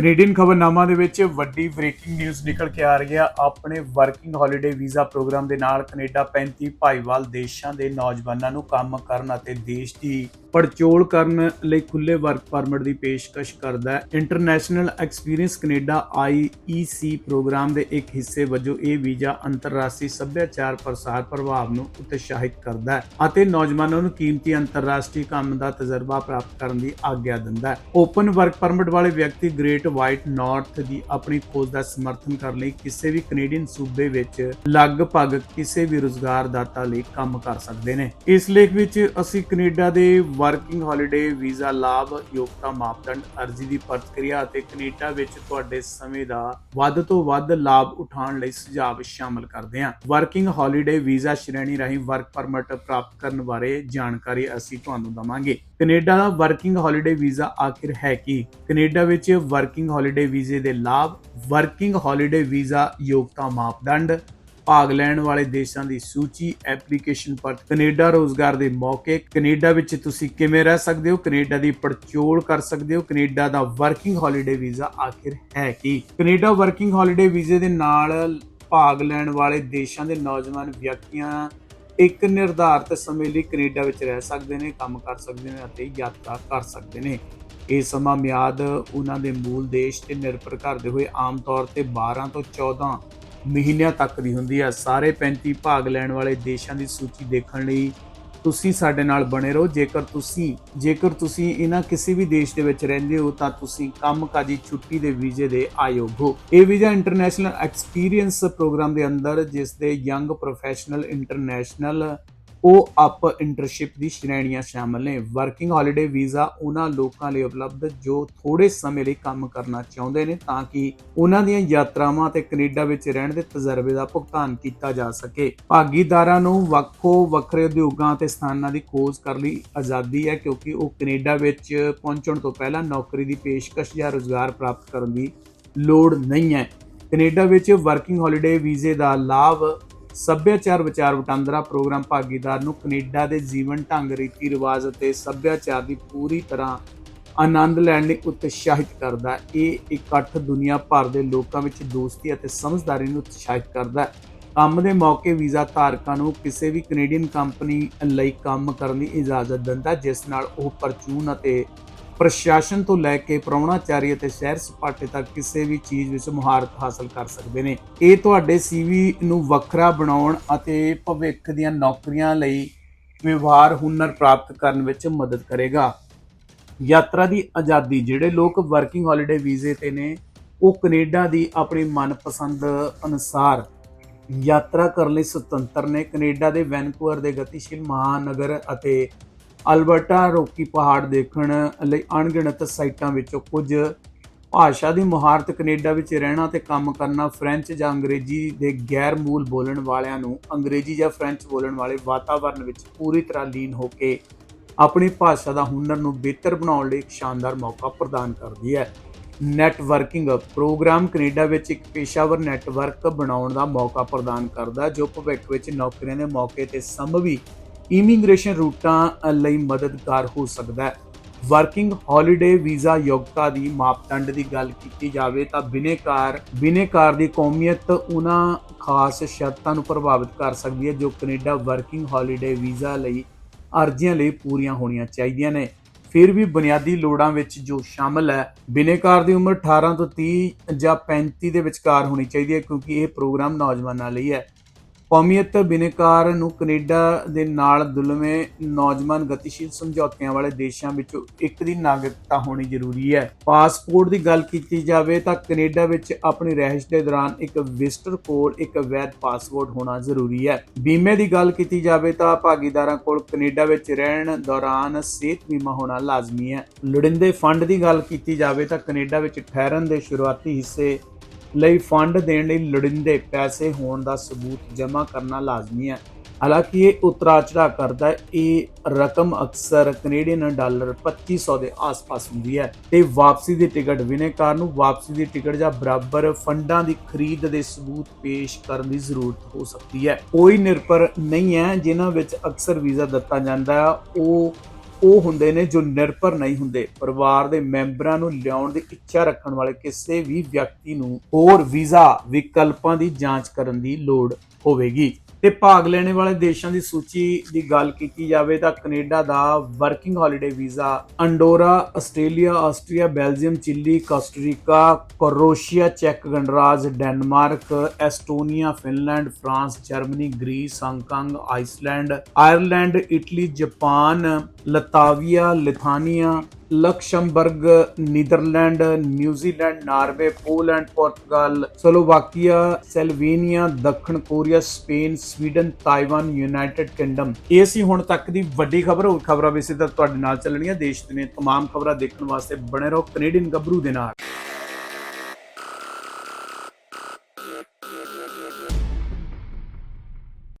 Canadian ਖਬਰਨਾਮਾ ਦੇ ਵਿੱਚ ਵੱਡੀ ਬ੍ਰੇਕਿੰਗ ਨਿਊਜ਼ ਨਿਕਲ ਕੇ ਆ ਰਹੀ ਹੈ। ਆਪਣੇ ਵਰਕਿੰਗ ਹੌਲੀਡੇ ਵੀਜ਼ਾ ਪ੍ਰੋਗਰਾਮ ਦੇ ਨਾਲ ਕੈਨੇਡਾ 35 ਭਾਈਵਾਲ ਦੇਸ਼ਾਂ ਦੇ ਨੌਜਵਾਨਾਂ ਨੂੰ ਕੰਮ ਕਰਨ ਅਤੇ ਦੇਸ਼ ਦੀ ਪੜਚੋਲ ਕਰਨ ਲਈ ਖੁੱਲੇ ਵਰਕ ਪਰਮਿਟ ਦੀ ਪੇਸ਼ਕਸ਼ ਕਰਦਾ ਹੈ। International experience Canada IEC programme ਦੇ ਇੱਕ ਹਿੱਸੇ ਵਜੋਂ ਇਹ ਵੀਜ਼ਾ ਅੰਤਰਰਾਸ਼ਟਰੀ ਸੱਭਿਆਚਾਰ ਪ੍ਰਸਾਰ ਪ੍ਰਭਾਵ ਨੂੰ ਉਤਸ਼ਾਹਿਤ ਕਰਦਾ ਹੈ ਅਤੇ ਨੌਜਵਾਨਾਂ ਨੂੰ ਕੀਮਤੀ ਅੰਤਰਰਾਸ਼ਟਰੀ ਕੰਮ ਦਾ ਤਜਰਬਾ ਪ੍ਰਾਪਤ ਕਰਨ ਦੀ ਆਗਿਆ ਦਿੰਦਾ ਹੈ। ਓਪਨ ਵਰਕ ਪਰਮਿਟ ਵਾਲੇ ਵਿਅਕਤੀ ਗ੍ਰੇਟ ਵਾਈਟ ਨਾਰਥ ਦੀ ਆਪਣੀ ਖੋਜ ਦਾ ਸਮਰਥਨ ਕਰਨ ਲਈ ਕਿਸੇ ਵੀ ਕੈਨੇਡੀਅਨ ਸੂਬੇ ਵਿੱਚ ਲਗਭਗ ਕਿਸੇ ਵੀ ਰੁਜ਼ਗਾਰਦਾਤਾ ਲਈ ਕੰਮ ਕਰ ਸਕਦੇ ਨੇ। ਇਸ ਲੇਖ ਵਿੱਚ ਅਸੀਂ ਕੈਨੇਡਾ ਦੇ ਵਰਕਿੰਗ ਹੌਲੀਡੇ ਵੀਜ਼ਾ ਲਾਭ, ਯੋਗਤਾ ਮਾਪਦੰਡ, ਅਰਜ਼ੀ ਦੀ ਪ੍ਰਤੀਕਿਰਿਆ ਅਤੇ ਕੈਨੇਡਾ ਵਿੱਚ ਤੁਹਾਡੇ ਸਮੇਂ ਦਾ ਵੱਧ ਤੋਂ ਵੱਧ ਲਾਭ ਉਠਾਉਣ ਲਈ ਸੁਝਾਅ ਸ਼ਾਮਲ ਕਰਦੇ ਹਾਂ। ਵਰਕਿੰਗ ਹੌਲੀਡੇ ਵੀਜ਼ਾ ਸ਼੍ਰੇਣੀ ਰਾਹੀਂ ਵਰਕ ਪਰਮਿਟ ਪ੍ਰਾਪਤ ਕਰਨ ਬਾਰੇ ਜਾਣਕਾਰੀ ਅਸੀਂ ਤੁਹਾਨੂੰ ਦਵਾਂਗੇ। ਕੈਨੇਡਾ ਦਾ ਵਰਕਿੰਗ ਹੌਲੀਡੇ ਵੀਜ਼ਾ ਆਖਿਰ ਹੈ ਕੀ? ਕੈਨੇਡਾ ਵਿੱਚ ਵਰਕਿੰਗ ਹੌਲੀਡੇ ਵੀਜ਼ੇ ਦੇ ਲਾਭ ਵਰਕਿੰਗ ਹੌਲੀਡੇ ਵੀਜ਼ਾ ਯੋਗਤਾ ਮਾਪਦੰਡ ਭਾਗ ਲੈਣ ਵਾਲੇ ਦੇਸ਼ਾਂ ਦੀ ਸੂਚੀ, ਐਪਲੀਕੇਸ਼ਨ ਪਰ ਕੈਨੇਡਾ ਰੋਜ਼ਗਾਰ ਦੇ ਮੌਕੇ। ਕੈਨੇਡਾ ਵਿੱਚ ਤੁਸੀਂ ਕਿਵੇਂ ਰਹਿ ਸਕਦੇ ਹੋ? ਕੈਨੇਡਾ ਦੀ ਪੜਚੋਲ ਕਰ ਸਕਦੇ ਹੋ? ਕੈਨੇਡਾ ਦਾ ਵਰਕਿੰਗ ਹੌਲੀਡੇ ਵੀਜ਼ਾ ਆਖਿਰ ਹੈ ਕੀ? ਕੈਨੇਡਾ ਵਰਕਿੰਗ ਹੌਲੀਡੇ ਵੀਜ਼ੇ ਦੇ ਨਾਲ ਭਾਗ ਲੈਣ ਵਾਲੇ ਦੇਸ਼ਾਂ ਦੇ ਨੌਜਵਾਨ ਵਿਅਕਤੀਆਂ ਇੱਕ ਨਿਰਧਾਰਤ ਸਮੇਂ ਲਈ ਕੈਨੇਡਾ ਵਿੱਚ ਰਹਿ ਸਕਦੇ ਨੇ, ਕੰਮ ਕਰ ਸਕਦੇ ਨੇ ਅਤੇ ਯਾਤਰਾ ਕਰ ਸਕਦੇ ਨੇ। ਇਹ ਸਮਾਂ ਮਿਆਦ ਉਹਨਾਂ ਦੇ ਮੂਲ ਦੇਸ਼ ਤੇ ਨਿਰਭਰ ਕਰਦੇ ਹੋਏ ਆਮ ਤੌਰ ਤੇ 12 ਤੋਂ 14 ਮਹੀਨਿਆਂ ਤੱਕ ਦੀ ਹੁੰਦੀ ਹੈ ਸਾਰੇ 35 ਭਾਗ ਲੈਣ ਵਾਲੇ ਦੇਸ਼ਾਂ ਦੀ ਸੂਚੀ ਦੇਖਣ ਲਈ ਤੁਸੀਂ ਸਾਡੇ ਨਾਲ ਬਣੇ ਰਹੋ। ਜੇਕਰ ਤੁਸੀਂ ਜੇਕਰ ਤੁਸੀਂ ਇਹਨਾਂ ਕਿਸੇ ਵੀ ਦੇਸ਼ ਦੇ ਵਿੱਚ ਰਹਿੰਦੇ ਹੋ, ਤਾਂ ਤੁਸੀਂ ਕੰਮਕਾਜੀ ਛੁੱਟੀ ਦੇ ਵੀਜ਼ੇ ਦੇ ਆਯੋਗ ਹੋ। ਇਹ ਵੀਜ਼ਾ ਇੰਟਰਨੈਸ਼ਨਲ ਐਕਸਪੀਰੀਅੰਸ ਪ੍ਰੋਗਰਾਮ ਦੇ ਅੰਦਰ, ਜਿਸ ਦੇ ਯੰਗ ਪ੍ਰੋਫੈਸ਼ਨਲ ਇੰਟਰਨੈਸ਼ਨਲ ਉਹ ਅਪ ਇੰਟਰਨਸ਼ਿਪ ਦੀ ਸ਼੍ਰੇਣੀਆਂ ਸ਼ਾਮਲ ਨੇ। ਵਰਕਿੰਗ ਹੌਲੀਡੇ ਵੀਜ਼ਾ ਉਹਨਾਂ ਲੋਕਾਂ ਲਈ ਉਪਲਬਧ, ਜੋ ਥੋੜੇ ਸਮੇਂ ਲਈ ਕੰਮ ਕਰਨਾ ਚਾਹੁੰਦੇ ਨੇ ਤਾਂ ਕਿ ਉਹਨਾਂ ਦੀਆਂ ਯਾਤਰਾਵਾਂ ਤੇ ਕੈਨੇਡਾ ਵਿੱਚ ਰਹਿਣ ਦੇ ਤਜਰਬੇ ਦਾ ਭੁਗਤਾਨ ਕੀਤਾ ਜਾ ਸਕੇ। ਭਾਗੀਦਾਰਾਂ ਨੂੰ ਵੱਖੋ ਵੱਖਰੇ ਉਦਯੋਗਾਂ ਤੇ ਸਥਾਨਾਂ ਦੀ ਖੋਜ ਕਰਨ ਲਈ ਆਜ਼ਾਦੀ ਹੈ, ਕਿਉਂਕਿ ਉਹ ਕੈਨੇਡਾ ਵਿੱਚ ਪਹੁੰਚਣ ਤੋਂ ਪਹਿਲਾਂ ਨੌਕਰੀ ਦੀ ਪੇਸ਼ਕਸ਼ ਜਾਂ ਰੁਜ਼ਗਾਰ ਪ੍ਰਾਪਤ ਕਰਨ ਦੀ ਲੋੜ ਨਹੀਂ ਹੈ। ਕੈਨੇਡਾ ਵਿੱਚ ਵਰਕਿੰਗ ਹੌਲੀਡੇ ਵੀਜ਼ੇ ਦਾ ਲਾਭ ਸੱਭਿਆਚਾਰ ਵਿਚਾਰ ਵਟਾਂਦਰਾ ਪ੍ਰੋਗਰਾਮ ਭਾਗੀਦਾਰ ਨੂੰ ਕੈਨੇਡਾ ਦੇ ਜੀਵਨ ਢੰਗ, ਰੀਤੀ ਰਿਵਾਜ ਅਤੇ ਸੱਭਿਆਚਾਰ ਦੀ ਪੂਰੀ ਤਰ੍ਹਾਂ ਆਨੰਦ ਲੈਣ ਲਈ ਉਤਸ਼ਾਹਿਤ ਕਰਦਾ ਹੈ। ਇਹ ਇਕੱਠ ਦੁਨੀਆ ਭਰ ਦੇ ਲੋਕਾਂ ਵਿੱਚ ਦੋਸਤੀ ਅਤੇ ਸਮਝਦਾਰੀ ਨੂੰ ਉਤਸ਼ਾਹਿਤ ਕਰਦਾ ਹੈ। ਕੰਮ ਦੇ ਮੌਕੇ ਵੀਜ਼ਾ ਧਾਰਕਾਂ ਨੂੰ ਕਿਸੇ ਵੀ ਕੈਨੇਡੀਅਨ ਕੰਪਨੀ ਲਈ ਕੰਮ ਕਰਨ ਦੀ ਇਜਾਜ਼ਤ ਦਿੰਦਾ ਜਿਸ ਨਾਲ ਉਹ ਪਰਚੂਨ ਅਤੇ ਪ੍ਰਸ਼ਾਸਨ ਤੋਂ ਲੈ ਕੇ ਪ੍ਰਾਹੁਣਾਚਾਰੀ ਅਤੇ ਸ਼ਹਿਰ ਸਪਾਟੇ ਤੱਕ ਕਿਸੇ ਵੀ ਚੀਜ਼ ਵਿੱਚ ਮੁਹਾਰਤ ਹਾਸਲ ਕਰ ਸਕਦੇ ਨੇ। ਇਹ ਤੁਹਾਡੇ ਸੀਵੀ ਨੂੰ ਵੱਖਰਾ ਬਣਾਉਣ ਅਤੇ ਭਵਿੱਖ ਦੀਆਂ ਨੌਕਰੀਆਂ ਲਈ ਵਿਵਹਾਰ ਹੁਨਰ ਪ੍ਰਾਪਤ ਕਰਨ ਵਿੱਚ ਮਦਦ ਕਰੇਗਾ। ਯਾਤਰਾ ਦੀ ਆਜ਼ਾਦੀ, ਜਿਹੜੇ ਲੋਕ ਵਰਕਿੰਗ ਹੌਲੀਡੇ ਵੀਜ਼ੇ ਤੇ ਨੇ, ਉਹ ਕੈਨੇਡਾ ਦੀ ਆਪਣੀ ਮਨਪਸੰਦ ਅਨੁਸਾਰ ਯਾਤਰਾ ਕਰਨ ਲਈ ਸੁਤੰਤਰ ਨੇ। ਕੈਨੇਡਾ ਦੇ ਵੈਨਕੂਵਰ ਦੇ ਗਤੀਸ਼ੀਲ ਮਹਾਨਗਰ ਅਤੇ ਅਲਬਰਟਾ ਰੋਕੀ ਪਹਾੜ ਦੇਖਣ ਲਈ ਅਣਗਿਣਤ ਸਾਈਟਾਂ ਵਿੱਚੋਂ ਕੁਝ ਭਾਸ਼ਾ ਦੀ ਮੁਹਾਰਤ ਕੈਨੇਡਾ ਵਿੱਚ ਰਹਿਣਾ ਤੇ ਕੰਮ ਕਰਨਾ ਫ੍ਰੈਂਚ ਜਾਂ ਅੰਗਰੇਜ਼ੀ ਦੇ ਗੈਰ ਮੂਲ ਬੋਲਣ ਵਾਲਿਆਂ ਨੂੰ ਅੰਗਰੇਜ਼ੀ ਜਾਂ ਫ੍ਰੈਂਚ ਬੋਲਣ ਵਾਲੇ ਵਾਤਾਵਰਣ ਵਿੱਚ ਪੂਰੀ ਤਰ੍ਹਾਂ ਲੀਨ ਹੋ ਕੇ ਆਪਣੀ ਭਾਸ਼ਾ ਦਾ ਹੁਨਰ ਨੂੰ ਬਿਹਤਰ ਬਣਾਉਣ ਲਈ ਇੱਕ ਸ਼ਾਨਦਾਰ ਮੌਕਾ ਪ੍ਰਦਾਨ ਕਰਦੀ ਹੈ। ਨੈਟਵਰਕਿੰਗ ਪ੍ਰੋਗਰਾਮ ਕੈਨੇਡਾ ਵਿੱਚ ਇੱਕ ਪੇਸ਼ਾਵਰ ਨੈਟਵਰਕ ਬਣਾਉਣ ਦਾ ਮੌਕਾ ਪ੍ਰਦਾਨ ਕਰਦਾ ਜੋ ਭਵਿੱਖ ਵਿੱਚ ਨੌਕਰੀਆਂ ਦੇ ਮੌਕੇ ਤੇ ਸੰਭਵੀ ਇਮੀਗ੍ਰੇਸ਼ਨ ਰੂਟਾਂ ਲਈ ਮਦਦਗਾਰ ਹੋ ਸਕਦਾ ਹੈ। ਵਰਕਿੰਗ ਹੌਲੀਡੇ ਵੀਜ਼ਾ ਯੋਗਤਾ ਦੀ ਮਾਪਦੰਡ ਦੀ ਗੱਲ ਕੀਤੀ ਜਾਵੇ ਤਾਂ ਬਿਨੇਕਾਰ ਬਿਨੇਕਾਰ ਦੀ ਕੌਮੀਅਤ ਉਹਨਾਂ ਖਾਸ ਸ਼ਰਤਾਂ ਨੂੰ ਪ੍ਰਭਾਵਿਤ ਕਰ ਸਕਦੀ ਹੈ ਜੋ ਕੈਨੇਡਾ ਵਰਕਿੰਗ ਹੌਲੀਡੇ ਵੀਜ਼ਾ ਲਈ ਅਰਜ਼ੀਆਂ ਲਈ ਪੂਰੀਆਂ ਹੋਣੀਆਂ ਚਾਹੀਦੀਆਂ ਨੇ। ਫਿਰ ਵੀ ਬੁਨਿਆਦੀ ਲੋੜਾਂ ਵਿੱਚ ਜੋ ਸ਼ਾਮਲ ਹੈ ਬਿਨੇਕਾਰ ਦੀ ਉਮਰ 18 ਤੋਂ 30 ਜਾਂ 35 ਦੇ ਵਿਚਕਾਰ ਹੋਣੀ ਚਾਹੀਦੀ ਹੈ ਕਿਉਂਕਿ ਇਹ ਪ੍ਰੋਗਰਾਮ ਨੌਜਵਾਨਾਂ ਲਈ ਹੈ। ਕੌਮੀਅਤ ਬਿਨੇਕਾਰ ਨੂੰ ਕੈਨੇਡਾ ਦੇ ਨਾਲ ਦੁਲਮੇ ਨੌਜਵਾਨ ਗਤੀਸ਼ੀਲ ਸਮਝੌਤਿਆਂ ਵਾਲੇ ਦੇਸ਼ਾਂ ਵਿੱਚੋਂ ਇੱਕ ਦੀ ਨਾਗਰਿਕਤਾ ਹੋਣੀ ਜ਼ਰੂਰੀ ਹੈ। ਪਾਸਪੋਰਟ ਦੀ ਗੱਲ ਕੀਤੀ ਜਾਵੇ ਤਾਂ ਕੈਨੇਡਾ ਵਿੱਚ ਆਪਣੀ ਰਹਿائش ਦੇ ਦੌਰਾਨ ਇੱਕ ਵਿਜ਼ਟਰ ਕੋਲ ਇੱਕ ਵੈਦ ਪਾਸਪੋਰਟ ਹੋਣਾ ਜ਼ਰੂਰੀ ਹੈ। ਬੀਮੇ ਦੀ ਗੱਲ ਕੀਤੀ ਜਾਵੇ ਤਾਂ ਭਾਗੀਦਾਰਾਂ ਕੋਲ ਕੈਨੇਡਾ ਵਿੱਚ ਰਹਿਣ ਦੌਰਾਨ ਸਿਹਤ ਬੀਮਾ ਹੋਣਾ ਲਾਜ਼ਮੀ ਹੈ। ਲੋੜਿੰਦੇ ਫੰਡ ਦੀ ਗੱਲ ਕੀਤੀ ਜਾਵੇ ਤਾਂ ਕੈਨੇਡਾ ਵਿੱਚ ਠਹਿਰਨ ਦੇ ਸ਼ੁਰੂਆਤੀ ਹਿੱਸੇ ਲਈ ਫੰਡ ਦੇਣ ਲਈ ਲੋੜੀਂਦੇ ਪੈਸੇ ਹੋਣ ਦਾ ਸਬੂਤ ਜਮ੍ਹਾਂ ਕਰਨਾ ਲਾਜ਼ਮੀ ਹੈ। ਹਾਲਾਂਕਿ ਇਹ ਉਤਰਾ ਚੜਾ ਕਰਦਾ ਹੈ, ਇਹ ਰਕਮ ਅਕਸਰ ਕੈਨੇਡੀਅਨ ਡਾਲਰ 2500 ਦੇ ਆਸ-ਪਾਸ ਹੁੰਦੀ ਹੈ ਤੇ ਵਾਪਸੀ ਦੀ ਟਿਕਟ ਵਿਨੇਕਾਰ ਨੂੰ? ਵਾਪਸੀ ਦੀ ਟਿਕਟ ਜਾਂ ਬਰਾਬਰ ਫੰਡਾਂ ਦੀ ਖਰੀਦ ਦੇ ਸਬੂਤ ਪੇਸ਼ ਕਰਨ ਦੀ ਜ਼ਰੂਰਤ ਹੋ ਸਕਦੀ ਹੈ। ਕੋਈ ਨਿਰਭਰ ਨਹੀਂ ਹੈ ਜਿਨ੍ਹਾਂ ਵਿੱਚ ਅਕਸਰ ਵੀਜ਼ਾ ਦਿੱਤਾ ਜਾਂਦਾ ਹੈ ਉਹ ਉਹ ਹੁੰਦੇ ਨੇ ਜੋ ਨਿਰਭਰ ਨਹੀਂ ਹੁੰਦੇ। ਪਰਿਵਾਰ ਦੇ ਮੈਂਬਰਾਂ ਨੂੰ ਲਿਆਉਣ ਦੀ ਇੱਛਾ ਰੱਖਣ ਵਾਲੇ ਕਿਸੇ ਵੀ ਵਿਅਕਤੀ ਨੂੰ ਹੋਰ ਵੀਜ਼ਾ ਵਿਕਲਪਾਂ ਦੀ ਜਾਂਚ ਕਰਨ ਦੀ ਲੋੜ ਹੋਵੇਗੀ। ਤੇ ਭਾਗ ਲੈਣੇ ਵਾਲੇ ਦੇਸ਼ਾਂ ਦੀ ਸੂਚੀ ਦੀ ਗੱਲ ਕੀਤੀ ਜਾਵੇ ਤਾਂ ਕੈਨੇਡਾ ਦਾ working holiday visa, Andorra, Australia, Austria, Belgium, Chile, Costa Rica, Croatia, check ਗਣਰਾਜ, Denmark, Estonia, Finland, France, Germany, Greece, Hong Kong, Iceland, Ireland, Italy, Japan Latvia, Lithuania, Luxembourg, Netherland, New Zealand, Norway, Poland, ਪੁਰਤਗਾਲ, Slovakia, Slovenia, ਦੱਖਣ Korea, Spain, Sweden, Taiwan, United Kingdom. ਇਹ ਸੀ ਹੁਣ ਤੱਕ ਦੀ ਵੱਡੀ ਖਬਰ। ਹੋਰ ਖਬਰਾਂ ਵੀ ਸਿੱਧਾ ਤੁਹਾਡੇ ਨਾਲ ਚੱਲਣੀਆਂ। ਦੇਸ਼ ਦੀਆਂ ਤਮਾਮ ਖਬਰਾਂ ਦੇਖਣ ਵਾਸਤੇ ਬਣੇ ਰਹੋ ਕੈਨੇਡੀਅਨ ਗੱਭਰੂ ਦੇ ਨਾਲ।